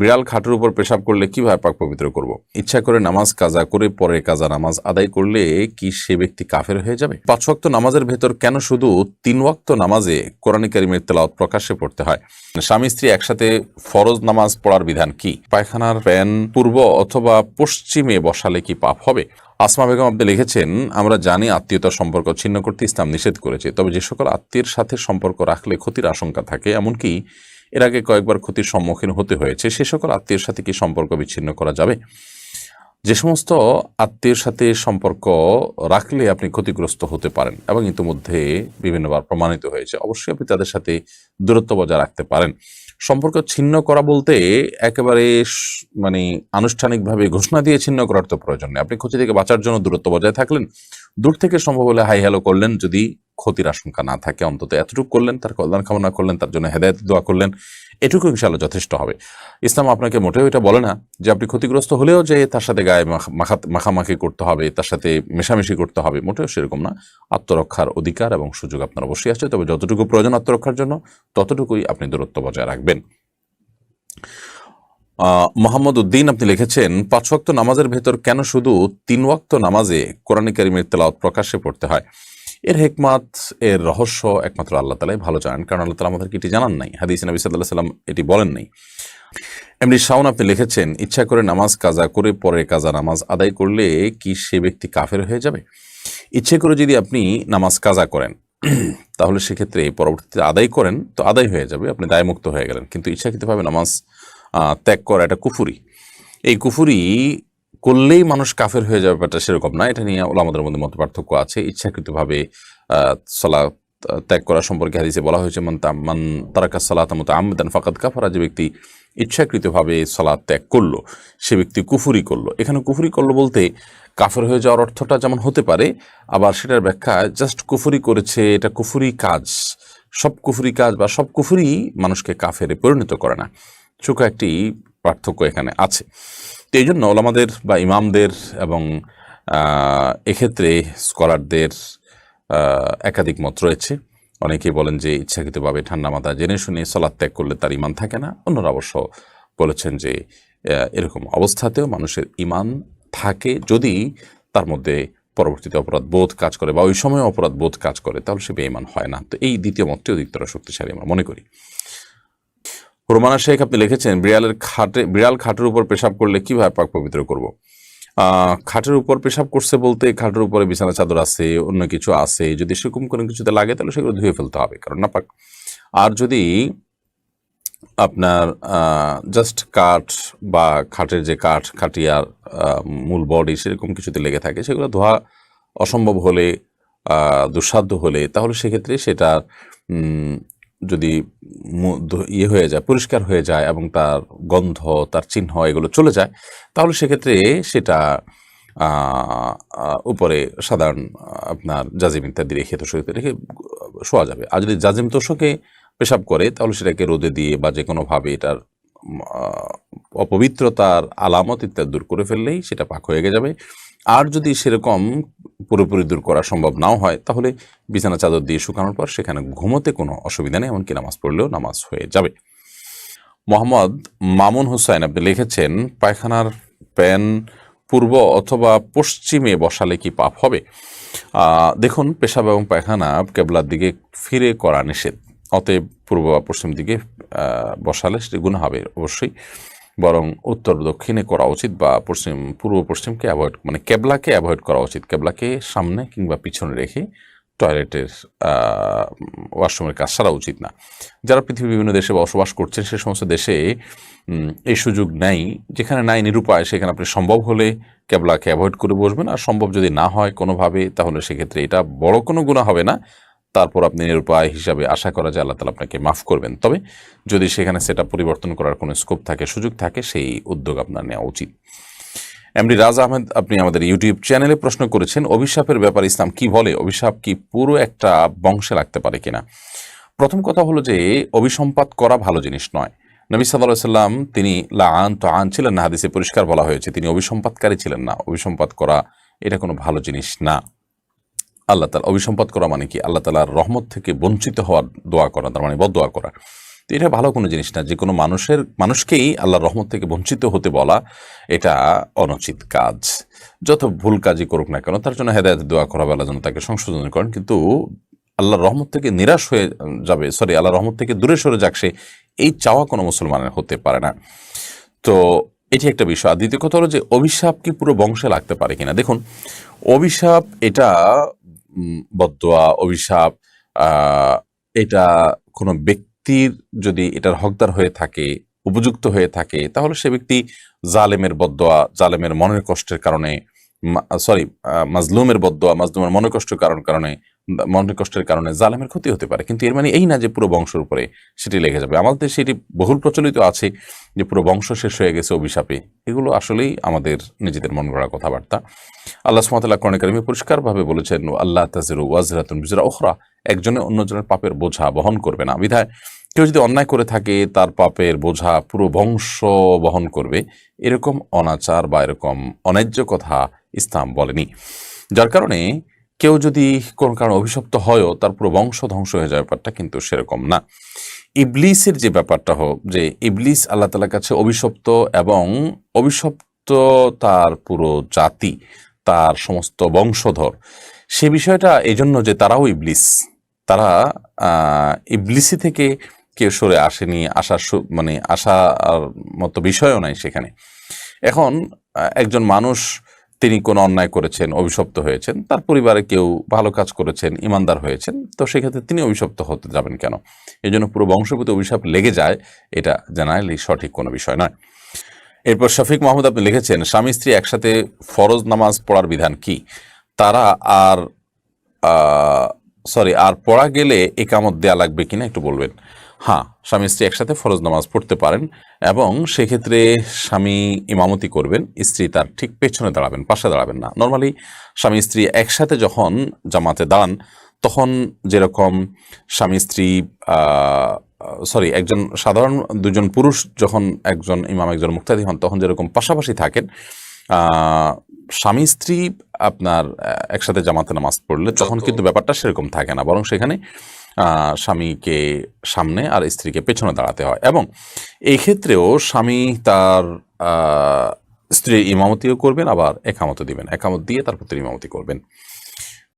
বিড়াল খাটের উপর পেশাব করলে কীভাবে পাক পবিত্র করব? ইচ্ছা করে নামাজ কাজা করে পরে কাজা নামাজ আদায় করলে কি সে ব্যক্তি কাফের হয়ে যাবে? পাঁচ ওয়াক্ত নামাজের ভেতর কেন শুধু তিন ওয়াক্ত নামাজে কোরআন কারিমের তেলাওয়াত প্রকাশ্যে পড়তে হয়? স্বামী স্ত্রী একসাথে ফরজ নামাজ পড়ার বিধান কি? পায়খানার প্যান পূর্ব অথবা পশ্চিমে বসালে কি পাপ হবে? আসমা বেগম আপনি লিখেছেন, আমরা জানি আত্মীয়তার সম্পর্ক ছিন্ন করতে ইসলাম নিষেধ করেছে, তবে যে সকল আত্মীয়ের সাথে সম্পর্ক রাখলে ক্ষতির আশঙ্কা থাকে, এমনকি এর আগে কয়েকবার ক্ষতির সম্মুখীন হতে হয়েছে। সে সকল আত্মীয়ের সাথে কি সম্পর্ক বিচ্ছিন্ন করা যাবে? যে সমস্ত আত্মীয়ের সাথে সম্পর্ক রাখলে আপনি ক্ষতিগ্রস্ত হতে পারেন এবং ইতিমধ্যে বিভিন্নবার প্রমাণিত হয়েছে। অবশ্যই আপনি তাদের সাথে দূরত্ব বজায় রাখতে পারেন। সম্পর্ক ছিন্ন করা বলতে একেবারে মানে আনুষ্ঠানিকভাবে ঘোষণা দিয়ে ছিন্ন করার তো প্রয়োজন নেই। আপনি ক্ষতি থেকে বাঁচার জন্য দূরত্ব বজায় থাকলেন দূর থেকে সম্ভব হলে হাই হ্যালো করলেন, যদি ক্ষতির আশঙ্কা না থাকে, অন্তত এতটুকু করলেন, তার কল্যাণ কামনা করলেন, তার জন্য হেদায়ত দোয়া করলেন, এটুকু ইনশাল্লাহ যথেষ্ট হবে। ইসলাম আপনাকে মোটেও এটা বলে না যে আপনি ক্ষতিগ্রস্ত হলেও যে তার সাথে গায়ে মাখা- মাখা- মাখামাখি করতে হবে, তার সাথে মেশামেশি করতে হবে, মোটেও সেরকম না। আত্মরক্ষার অধিকার এবং সুযোগ আপনার অবশ্যই আছে, তবে যতটুকু প্রয়োজন আত্মরক্ষার জন্য, ততটুকুই আপনি দূরত্ব বজায় রাখবেন। মোহাম্মদ উদ্দিন আপনি লিখেছেন, পাঁচ ওয়াক্ত নামাজের ভেতর কেন শুধু তিন ওয়াক্ত নামাজে কোরআন কারিমের তেলাওয়াত প্রকাশ্যে পড়তে হয়? এর হেকমাত, এর রহস্য একমাত্র আল্লাহ তালাই ভালো জানেন। কারণ আল্লাহ তালা আমাদেরকে এটি জানান নাই। হাদিস নবী সাল্লাহ সাল্লাম এটি বলেন নাই। এমনি শাওন আপনি লিখেছেন, ইচ্ছা করে নামাজ কাজা করে পরে কাজা নামাজ আদায় করলে কি সে ব্যক্তি কাফের হয়ে যাবে? ইচ্ছে করে যদি আপনি নামাজ কাজা করেন, তাহলে সেক্ষেত্রে পরবর্তীতে আদায় করেন, তো আদায় হয়ে যাবে, আপনি দায়মুক্ত হয়ে গেলেন। কিন্তু ইচ্ছাকৃতভাবে নামাজ ত্যাগ করা এটা কুফুরি। এই কুফুরি করলেই মানুষ কাফের হয়ে যাবে, ব্যাপারটা সেরকম না। এটা নিয়ে ওলামাদের মধ্যে মত পার্থক্য আছে। ইচ্ছাকৃতভাবে সলা ত্যাগ করা সম্পর্কে হাদিসে বলা হয়েছে, মান মান তারাকা সালাত মতো আমদান ফাকাত কাফারা যে ব্যক্তি ইচ্ছাকৃতভাবে সালাদ ত্যাগ করল, সে ব্যক্তি কুফুরি করল। এখানে কুফুরি করল বলতে কাফের হয়ে যাওয়ার অর্থটা যেমন হতে পারে, আবার সেটার ব্যাখ্যা জাস্ট কুফুরি করেছে, এটা কুফুরি কাজ। সব কুফুরি কাজ বা সব কুফুরি মানুষকে কাফেরে পরিণত করে না। ছোট একটি পার্থক্য এখানে আছে। তো এই জন্য ওলামাদের বা ইমামদের এবং এক্ষেত্রে স্কলারদের একাধিক মত রয়েছে। অনেকেই বলেন যে ইচ্ছাকৃতভাবে ঠান্ডা মাথা জেনে শুনে সলাদ ত্যাগ করলে তার ইমান থাকে না। অন্যরা অবশ্য বলেছেন যে এরকম অবস্থাতেও মানুষের ইমান থাকে। যদি তার মধ্যে পরবর্তীতে অপরাধ বোধ কাজ করে বা ওই সময় অপরাধ বোধ কাজ করে, তাহলে সে বেঈমান হয় না। তো এই দ্বিতীয় মতটি অধিকতর শক্তিশালী আমরা মনে করি। রোমানা শেখ আপনি লিখেছেন বিড়ালের খাটে বিড়াল খাটের উপর পেশাব করলে কীভাবে পাক পবিত্র করব? খাটের উপর পেশাব করছে বলতে খাটের উপরে বিছানা চাদর আছে অন্য কিছু আছে। যদি সেরকম কোনো কিছুতে লাগে তাহলে সেগুলো ধুয়ে ফেলতে হবে কারণ না পাক। আর যদি আপনার জাস্ট কাঠ বা খাটের যে কাঠ খাটিয়ার মূল বডি সেরকম কিছুতে লেগে থাকে সেগুলো ধোয়া অসম্ভব হলে দুঃসাধ্য হলে তাহলে সেক্ষেত্রে সেটা উম, যদি ইয়ে হয়ে যায়, পরিষ্কার হয়ে যায় এবং তার গন্ধ, তার চিহ্ন এগুলো চলে যায়, তাহলে সেক্ষেত্রে সেটা উপরে সাধারণ, আপনার জাজিম ইত্যাদি রেখে তোষকে রেখে শোয়া যাবে। আর যদি জাজিম তোষকে পেশাব করে, তাহলে সেটাকে রোদে দিয়ে বা যে কোনোভাবে এটার অপবিত্রতার আলামত ইত্যাদি দূর করে ফেললেই সেটা পাক হয়ে যাবে। আর যদি সেরকম পুরোপুরি দূর করা সম্ভব নাও হয়, তাহলে বিছানা চাদর দিয়ে শুকানোর পর সেখানে ঘুমোতে কোনো অসুবিধা নেই, এমনকি নামাজ পড়লেও নামাজ হয়ে যাবে। মোহাম্মদ মামুন হুসাইন আপনি লিখেছেন, পায়খানার প্যান পূর্ব অথবা পশ্চিমে বসালে কি পাপ হবে? দেখুন, পেশাব এবং পায়খানা কেবলার দিকে ফিরে করা নিষেধ। অতএব পূর্ব বা পশ্চিম দিকে বসালে সেটি গুণ হবে অবশ্যই। বরং উত্তর দক্ষিণে করা উচিত বা পশ্চিম, পূর্ব পশ্চিমকে অ্যাভয়েড মানে কেবলাকে অ্যাভয়েড করা উচিত। কেবলাকে সামনে কিংবা পিছনে রেখে টয়লেটের ওয়াশরুমের কাজ সারা উচিত না। যারা পৃথিবীর বিভিন্ন দেশে বসবাস করছেন, সে সমস্ত দেশে এই সুযোগ নেই। যেখানে নাই নিরুপায়, সেখানে আপনি সম্ভব হলে ক্যাবলাকে অ্যাভয়েড করে বসবেন। আর সম্ভব যদি না হয় কোনোভাবে, তাহলে সেক্ষেত্রে এটা বড় কোনো গুণা হবে না। তারপর আপনি নিরুপায় হিসাবে আশা করা যায় আল্লাহ তালা আপনাকে মাফ করবেন। তবে যদি সেখানে সেটা পরিবর্তন করার কোনো স্কোপ থাকে, সুযোগ থাকে, সেই উদ্যোগ আপনার নেওয়া উচিত। এমডি রাজ আহমেদ, আপনি আমাদের ইউটিউব চ্যানেলে প্রশ্ন করেছেন, অভিশাপের ব্যাপারে ইসলাম কি বলে? অভিশাপ কি পুরো একটা বংশে লাগতে পারে কিনা? প্রথম কথা হলো যে, অভিসম্পাত করা ভালো জিনিস নয়। নবী সাল্লাহ সাল্লাম তিনি লা আন তো আন ছিলেন না, হাদিসে পরিষ্কার বলা হয়েছে, তিনি অভিসম্পাতকারী ছিলেন না। অভিসম্পাত করা, এটা কোনো ভালো জিনিস না। আল্লাহ তালা অভিসম্পাত করা মানে কি? আল্লাহ তালার রহমত থেকে বঞ্চিত হওয়ার দোয়া করা, তার মানে বদোয়া করা। তো এটা ভালো কোনো জিনিস না যে কোনো মানুষের, মানুষকেই আল্লাহর রহমত থেকে বঞ্চিত হতে বলা এটা অনুচিত কাজ। যত ভুল কাজই করুক না কেন, তার জন্য হেদায়ত দোয়া করা বেলা যেন তাকে সংশোধন করেন। কিন্তু আল্লাহর রহমত থেকে নিরাশ হয়ে যাবে সরি আল্লাহর রহমত থেকে দূরে সরে যাক সে, এই চাওয়া কোনো মুসলমানের হতে পারে না। তো এটি একটা বিষয়। আর দ্বিতীয় কথা হলো যে, অভিশাপ কি পুরো বংশে লাগতে পারে কিনা? দেখুন, অভিশাপ এটা উম, বদদোয়া অভিশাপ এটা কোনো ব্যক্তির যদি এটার হকদার হয়ে থাকে উপযুক্ত হয়ে থাকে তাহলে সে ব্যক্তি জালেমের বদোয়া জালেমের মনের কষ্টের কারণে সরি মাজলুমের বদোয়া মাজলুমের মনের কষ্টের কারণ কারণে মনের কষ্টের কারণে জালেমের ক্ষতি হতে পারে। কিন্তু এর মানে এই না যে পুরো বংশের উপরে সেটি লেগে যাবে। আমাদের সেটি বহুল প্রচলিত আছে যে পুরো বংশ শেষ হয়ে গেছে অভিশাপে। এগুলো আসলেই আমাদের নিজেদের মন গড়া কথাবার্তা। আল্লাহ সুমতাল্লাহ করণে কারিমে পরিষ্কারভাবে বলেছেন আল্লাহ তাজিরু ওয়াজরাতুন বিজরা ওখরা একজনে অন্যজনের পাপের বোঝা বহন করবে না। বিধায় কেউ যদি অন্যায় করে থাকে, তার পাপের বোঝা পুরো বংশ বহন করবে। এরকম অনাচার বা এরকম অন্যায্য কথা ইসলাম বলেনি। যার কারণে কেউ যদি কোনো কারণে অভিশপ্ত হয়ও, তার পুরো বংশ ধ্বংস হয়ে যাওয়ার ব্যাপারটা কিন্তু সেরকম না। ইবলিসের যে ব্যাপারটা হোক, যে ইবলিস আল্লাহ তালার কাছে অভিশপ্ত এবং অভিশপ্ত তার পুরো জাতি, তার সমস্ত বংশধর, সে বিষয়টা এই জন্য যে তারাও ইবলিস। তারা ইবলিসি থেকে কেউ সরে আসেনি, আসার মানে আসার মতো বিষয়ও নাই সেখানে। এখন একজন মানুষ তিনি কোনো অন্যায় করেছেন, অভিশপ্ত হয়েছেন, তার পরিবারে কেউ ভালো কাজ করেছেন, ইমানদার হয়েছেন, তো সেক্ষেত্রে তিনি অভিশপ্ত হতে যাবেন কেন? এই জন্য পুরো বংশগত অভিশাপ লেগে যায়, এটা জানাইলে সঠিক কোনো বিষয় নয়। এরপর শফিক মাহমুদ আপনি লিখেছেন, স্বামী স্ত্রী একসাথে ফরজ নামাজ পড়ার বিধান কি? তারা আর সরি আর পড়া গেলে একামত দেয়া লাগবে কিনা একটু বলবেন। হ্যাঁ স্বামী স্ত্রী একসাথে ফরজ নামাজ পড়তে পারেন এবং সেক্ষেত্রে স্বামী ইমামতি করবেন, স্ত্রী তার ঠিক পেছনে দাঁড়াবেন, পাশে দাঁড়াবেন না। নর্মালি স্বামী স্ত্রী একসাথে যখন জামাতে দাঁড়ান, তখন যেরকম স্বামী স্ত্রী সরি একজন সাধারণ দুজন পুরুষ যখন একজন ইমাম, একজন মুক্তাদি হন, তখন যেরকম পাশাপাশি থাকেন স্বামী স্ত্রী আপনার একসাথে জামাতে নামাজ পড়লে তখন কিন্তু ব্যাপারটা সেরকম থাকে না। বরং সেখানে স্বামীকে সামনে আর স্ত্রীকে পেছনে দাঁড়াতে হয়। এবং এই ক্ষেত্রেও স্বামী তার স্ত্রীর ইমামতিও করবেন আবার একামত দিবেন। একামত দিয়ে তারপর তিনি ইমামতি করবেন।